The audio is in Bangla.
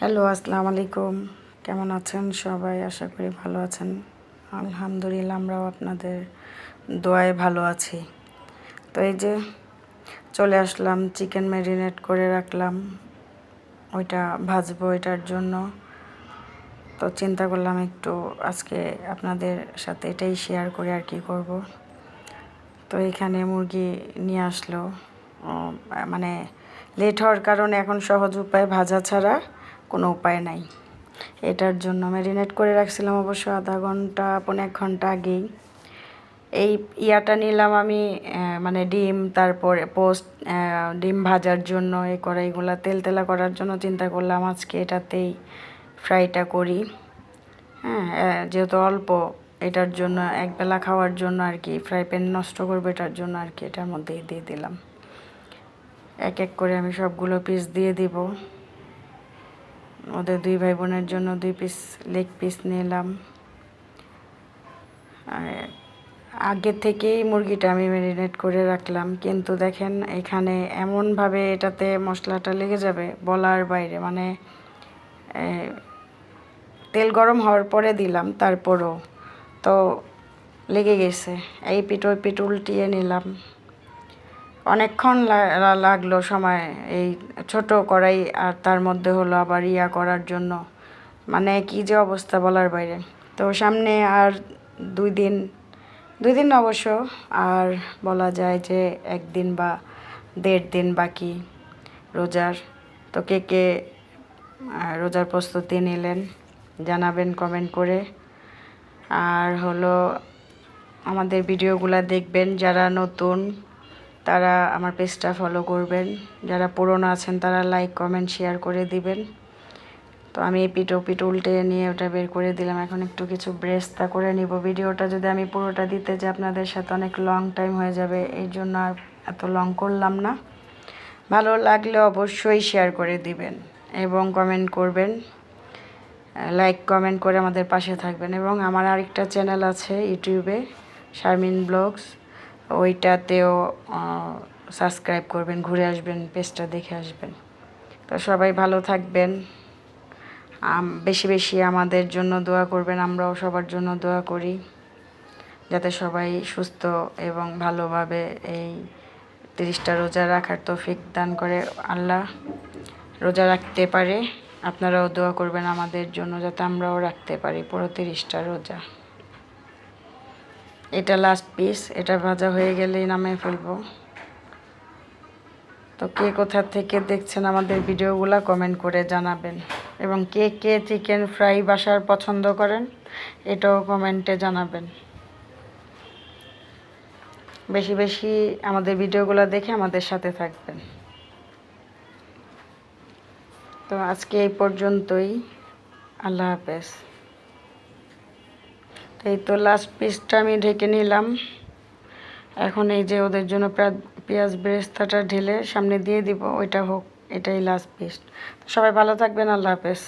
হ্যালো, আসসালামু আলাইকুম। কেমন আছেন সবাই? আশা করি ভালো আছেন। আলহামদুলিল্লাহ, আমরাও আপনাদের দোয়ায় ভালো আছি। তো এই যে চলে আসলাম, চিকেন ম্যারিনেট করে রাখলাম। ওইটা ভাজবো এটার জন্য। তো চিন্তা করলাম একটু আজকে আপনাদের সাথে এটাই শেয়ার করে আর কি করব। তো এখানে মুরগি নিয়ে আসলো। মানে লেট হওয়ার কারণে এখন সহজ উপায় ভাজা ছাড়া। কোনো উপায় নাই। এটার জন্য ম্যারিনেট করে রাখছিলাম অবশ্য আধা ঘণ্টা, পৌনে এক ঘণ্টা আগেই। এই ইয়াটা নিলাম আমি মানে ডিম, তারপরে পোস্ট ডিম ভাজার জন্য এই কড়াইগুলো তেল তেলা করার জন্য চিন্তা করলাম আজকে এটাতেই ফ্রাইটা করি। হ্যাঁ যেহেতু অল্প, এটার জন্য একবেলা খাওয়ার জন্য আর কি, ফ্রাই প্যান নষ্ট করবে এটার জন্য আর কি, এটার মধ্যেই দিয়ে দিলাম। এক এক করে আমি সবগুলো পিস দিয়ে দিব। ওদের দুই ভাই বোনের জন্য দুই পিস লেগ পিস নিলাম। আর আগে থেকেই মুরগিটা আমি ম্যারিনেট করে রাখলাম। কিন্তু দেখেন, এখানে এমনভাবে এটাতে মশলাটা লেগে যাবে বলার বাইরে। মানে তেল গরম হওয়ার পরে দিলাম, তারপরও তো লেগে গেছে। এই পিঠ ওই পিঠ উল্টিয়ে নিলাম। অনেকক্ষণ লাগল সময় এই ছোট কড়াই আর তার মধ্যে হলো আবার ইয়া করার জন্য। মানে কি যে অবস্থা বলার বাইরে। তো সামনে আর দুই দিন দুই দিন অবশ্য আর বলা যায় যে একদিন বা দেড় দিন বাকি রোজার। তো কে কে রোজার প্রস্তুতি নিলেন জানাবেন কমেন্ট করে। আর হলো আমাদের ভিডিওগুলো দেখবেন যারা নতুন তারা আমার পেজটা ফলো করবেন। যারা পুরনো আছেন, তারা লাইক কমেন্ট শেয়ার করে দিবেন। তো আমি এই পিঠো পিঠ উল্টে নিয়ে ওটা বের করে দিলাম। এখন একটু কিছু ব্রেস্তা করে নিব। ভিডিওটা যদি আমি পুরোটা দিতে যাই, আপনাদের সাথে অনেক লং টাইম হয়ে যাবে। এই জন্য আর এত লং করলাম না। ভালো লাগলে অবশ্যই শেয়ার করে দিবেন এবং কমেন্ট করবেন। লাইক কমেন্ট করে আমাদের পাশে থাকবেন। এবং আমার আরেকটা চ্যানেল আছে ইউটিউবে শারমিন ব্লগস ওইটাতেও সাবস্ক্রাইব করবেন, ঘুরে আসবেন পেজটা দেখে আসবেন। তো সবাই ভালো থাকবেন। বেশি বেশি আমাদের জন্য দোয়া করবেন, আমরাও সবার জন্য দোয়া করি। যাতে সবাই সুস্থ এবং ভালোভাবে এই তিরিশটা রোজা রাখার তৌফিক দান করে আল্লাহ। রোজা রাখতে পারে, আপনারাও দোয়া করবেন আমাদের জন্য, যাতে আমরাও রাখতে পারি পুরো তিরিশটা রোজা। এটা লাস্ট পিস এটা ভাজা হয়ে গেলেই নামিয়ে ফেলব। তো কে কোথা থেকে দেখছেন আমাদের ভিডিওগুলো কমেন্ট করে জানাবেন। এবং কে কে চিকেন ফ্রাই বাসার পছন্দ করেন, এটাও কমেন্টে জানাবেন। বেশি বেশি আমাদের ভিডিওগুলো দেখে আমাদের সাথে থাকবেন। তো আজকে এই পর্যন্তই। আল্লাহ হাফেজ। এই তো লাস্ট পিসটা আমি ঢেকে নিলাম। এখন এই যে ওদের জন্য পেঁয়াজ- ব্রেস্তাটা ঢেলে সামনে দিয়ে দিব, ওইটা হোক, এটাই লাস্ট পিস সবাই ভালো থাকবেন, আল্লাহ হাফেজ।